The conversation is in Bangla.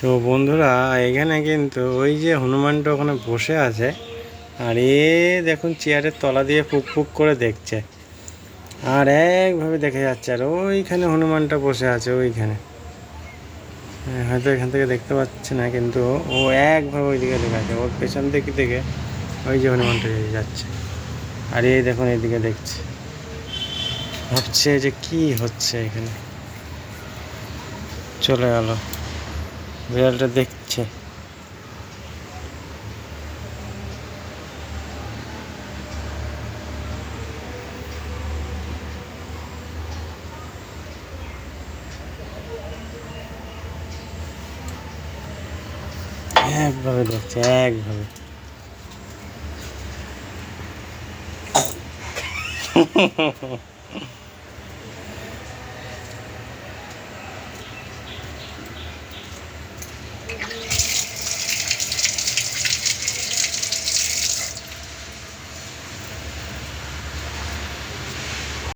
তো বন্ধুরা এখানে কিন্তু ওই যে হনুমানটা ওখানে বসে আছে আর এ দেখুন চেয়ারের তলা দিয়ে ফুক ফুক করে দেখছে। আর একভাবে দেখা যাচ্ছে আর ওইখানে হনুমানটা বসে আছে ওইখানে। হ্যাঁ, হয়তো এখান থেকে দেখতে পাচ্ছে না কিন্তু ও একভাবে ওইদিকে দেখে আছে ওর পেছন দিকে থেকে ওই যে হনুমানটা যাচ্ছে। আর এই দেখুন এইদিকে দেখছে। ভাবছে যে কি হচ্ছে এখানে। চলে গেল। বিড়ালটা দেখছে। একভাবে দেখছে একভাবে।